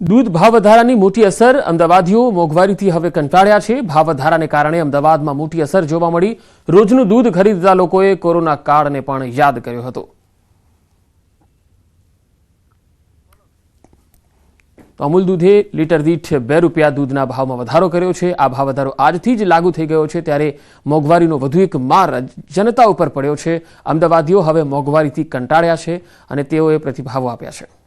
દૂધ ભાવ વધારાની મોટી અસર અમદાવાદીઓ મોંઘવારીથી હવે કંટાળ્યા છે. ભાવ વધારાને કારણે અમદાવાદમાં મોટી અસર જોવા મળી. રોજનું દૂધ ખરીદતા લોકોએ કોરોના કાળને પણ યાદ કર્યો હતો. અમૂલ દૂધે લીટર દીઠ બે રૂપિયા દૂધના ભાવમાં વધારો કર્યો છે. આ ભાવ વધારો આજથી જ લાગુ થઈ ગયો છે ત્યારે મોંઘવારીનો વધુ એક માર જનતા ઉપર પડ્યો છે. અમદાવાદીઓ હવે મોંઘવારીથી કંટાળ્યા છે અને તેઓએ પ્રતિભાવો આપ્યા છે.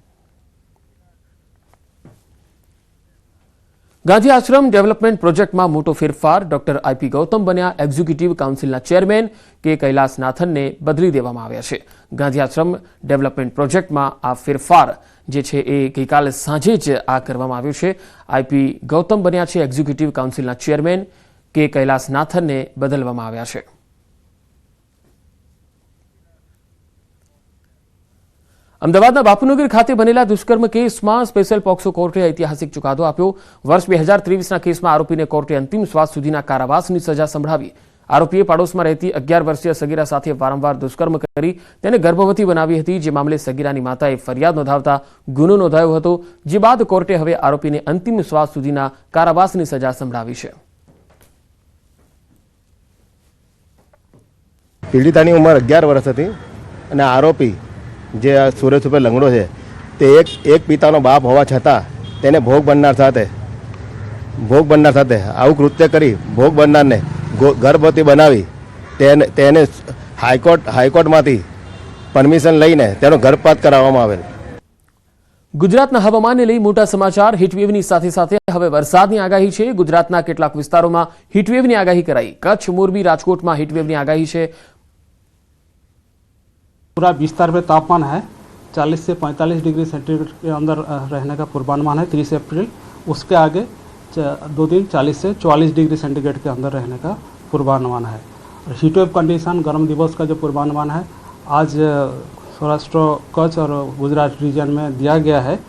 ગાંધી આશ્રમ ડેવલપમેન્ટ પ્રોજેક્ટમાં મોટો ફેરફાર ડોક્ટર આઈપી ગૌતમ બન્યા એક્ઝિક્યુટિવ કાઉન્સિલના ચેરમેન કે કૈલાસનાથનને બદલી દેવામાં આવ્યા છે. ગાંધી આશ્રમ ડેવલપમેન્ટ પ્રોજેક્ટમાં આ ફેરફાર જે છે એ ગઈકાલે સાંજે જ આ કરવામાં આવ્યું છે. આઈપી ગૌતમ બન્યા છે એક્ઝિક્યુટિવ કાઉન્સિલના ચેરમેન કે કૈલાસનાથનને બદલવામાં આવ્યા છે. અમદાવાદના બાપુનગર ખાતે બનેલા દુષ્કર્મ કેસમાં સ્પેશિયલ પોક્સો કોર્ટે ઐતિહાસિક ચુકાદો આપ્યો. વર્ષ બે હજાર ત્રેવીસના કેસમાં આરોપીને કોર્ટે અંતિમ શ્વાસ સુધીના કારાવાસની સજા સંભળાવી. આરોપીએ પાડોશમાં રહેતી અગિયાર વર્ષીય સગીરા સાથે વારંવાર દુષ્કર્મ કરી તેને ગર્ભવતી બનાવી હતી. જે મામલે સગીરાની માતાએ ફરિયાદ નોંધાવતા ગુનો નોંધાયો હતો. જે બાદ કોર્ટે હવે આરોપીને અંતિમ શ્વાસ સુધીના કારાવાસની સજા સંભળાવી છે. પીડિતાની ઉંમર અગિયાર વર્ષ હતી અને આરોપી જે આ સુરેશ ઉપર લંગડો છે, તે એક એક પિતાનો બાપ હોવા છતાં તેને ભોગ બનનાર સાથે, ભોગ બનનાર સાથે, આવું કૃત્ય કરી ભોગ બનનારને ગર્ભવતી બનાવી, તેને તેને હાઈકોર્ટ, હાઈકોર્ટમાંથી પરમિશન લઈને તેનો ગર્ભપાત કરાવવામાં આવેલ. ગુજરાતના હવામાનને લઈ મોટા સમાચાર, હીટવેવની સાથે સાથે હવે વરસાદની આગાહી છે. ગુજરાતના કેટલાક વિસ્તારોમાં હીટવેવની આગાહી કરાઈ. કચ્છ, મોરબી, રાજકોટમાં હીટવેવની આગાહી છે. पूरा विस्तार में तापमान है। 40 से 45 डिग्री सेंटीग्रेड के अंदर रहने का पूर्वानुमान है 30 अप्रैल। उसके आगे दो दिन 40 से 44 डिग्री सेंटीग्रेड के अंदर रहने का पूर्वानुमान है। और हीट वेव कंडीशन, गर्म दिवस का जो पूर्वानुमान है, आज सौराष्ट्र, कच्छ और गुजरात रीजन में दिया गया है।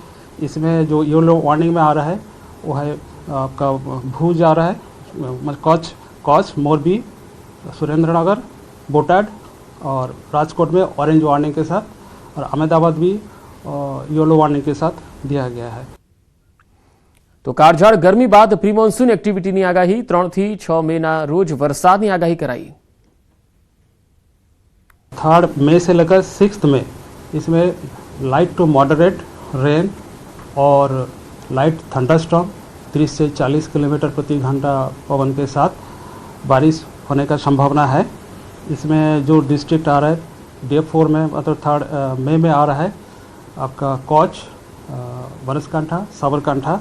इसमें जो येलो वार्निंग में आ रहा है, वो है, आपका भूज आ रहा है कच्छ कच्छ, मोरबी सुरेंद्र नगर बोटाड और राजकोट में ऑरेंज वार्निंग के साथ और अहमदाबाद भी येलो वार्निंग के साथ दिया गया है તો કાળઝાળ ગરમી બાદ પ્રી મોન્સૂન એક્ટિવિટીની આગાહી ત્રણથી છ મેના રોજ વરસાદની આગાહી કરાઈ थर्ड मई से लेकर सिक्स मई इसमें लाइट टू मॉडरेट रेन और लाइट थंडरस्टॉर्म 30 से 40 किलोमीटर प्रति घंटा पवन के साथ बारिश होने का संभावना है इसमें जो डिस्ट्रिक्ट आ रहा है डे फोर में मतलब थर्ड मई में आ रहा है आपका कोच बनसकांठा साबरकांठा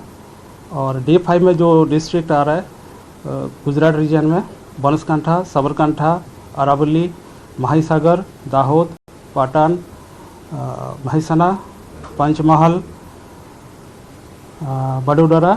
और डे फाइव में जो डिस्ट्रिक्ट आ रहा है गुजरात रीजन में बनसकांठा साबरकांठा अरावली महीसागर दाहोद पाटन महसना पंचमहल बडोडरा